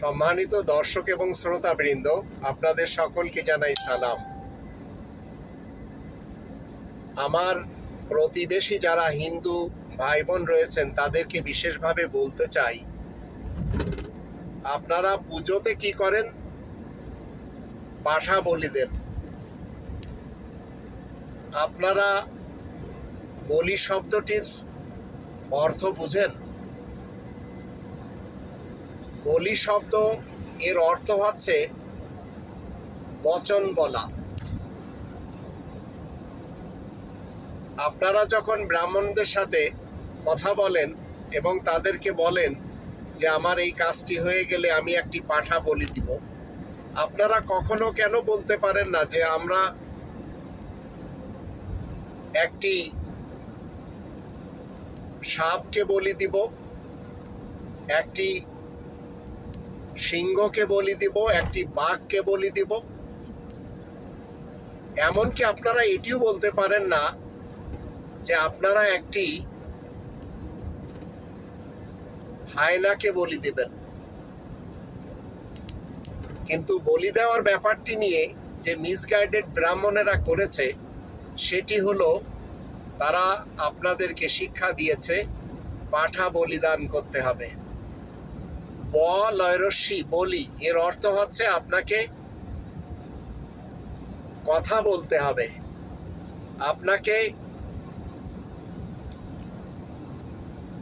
সম্মানিত দর্শক এবং শ্রোতাবৃন্দ, আপনাদের সকলকে জানাই সালাম। আমার প্রতিবেশী যারা হিন্দু ভাই বোন রয়েছেন, তাদেরকে বিশেষভাবে বলতে চাই, আপনারা পুজোতে কি করেন? পাঠা বলি দেন। আপনারা বলি শব্দটির অর্থ বুঝেন? বলি শব্দ, এর অর্থ হচ্ছে বচন বলা। আপনারা যখন ব্রাহ্মণদের সাথে কথা বলেন এবং তাদেরকে বলেন যে, আমার এই কাজটি হয়ে গেলে আমি একটি পাঠা বলি দিব, আপনারা কখনো কেন বলতে পারেন না যে, আমরা একটি সাপকে বলি দিব, একটি সিংহকে বলি দিব, একটি বাঘকে বলি দিব। এমনকি আপনারা এটিও বলতে পারেন না যে আপনারা একটি হায়নাকে বলি দিবেন। কিন্তু বলি দেওয়ার ব্যাপারটি নিয়ে যে মিসগাইডেড ব্রাহ্মণেরা করেছে, সেটি হলো তারা আপনাদেরকে শিক্ষা দিয়েছে, পাঠা বলিদান করতে হবে। ব লয়রস্যি বলি। এর অর্থ হচ্ছে আপনাকে কথা বলতে হবে। আপনাকে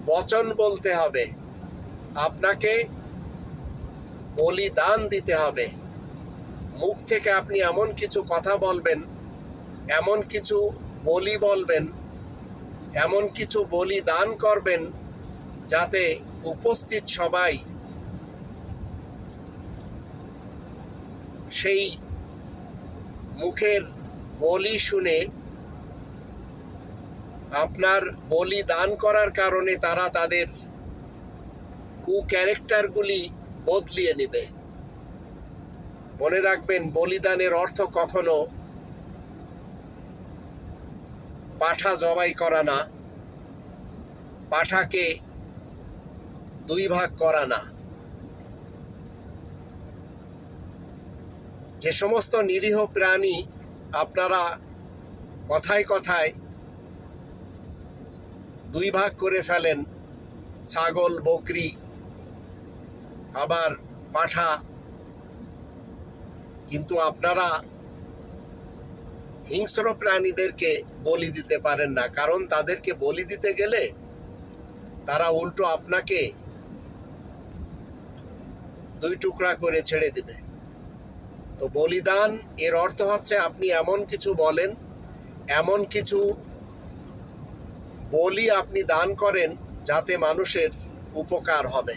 বচন বলতে হবে। আপনাকে বলিদান দিতে হবে। মুখ থেকে আপনি এমন কিছু কথা বলবেন, এমন কিছু বলি বলবেন, এমন কিছু বলিদান করবেন, যাতে উপস্থিত সবাই সেই মুখের বলি শুনে আপনার বলি দান করার কারণে তারা তাদের কু ক্যারেক্টারগুলি বদলিয়ে নেবে। মনে রাখবেন, বলিদানের অর্থ কখনো পাঠা জবাই করা না, পাঠাকে দুই ভাগ করা না। যে সমস্ত নিরীহ প্রাণী আপনারা কথায় কথায় দুই ভাগ করে ফেলেন, ছাগল, বকরি আবার পাঠা, কিন্তু আপনারা হিংস্র প্রাণীদেরকে বলি দিতে পারেন না, কারণ তাদেরকে বলি দিতে গেলে তারা উল্টো আপনাকে দুই টুকরা করে ছেড়ে দিবে। তো বলিদান, এর অর্থ হচ্ছে আপনি এমন কিছু বলেন, এমন কিছু বলি আপনি দান করেন যাতে মানুষের উপকার হবে।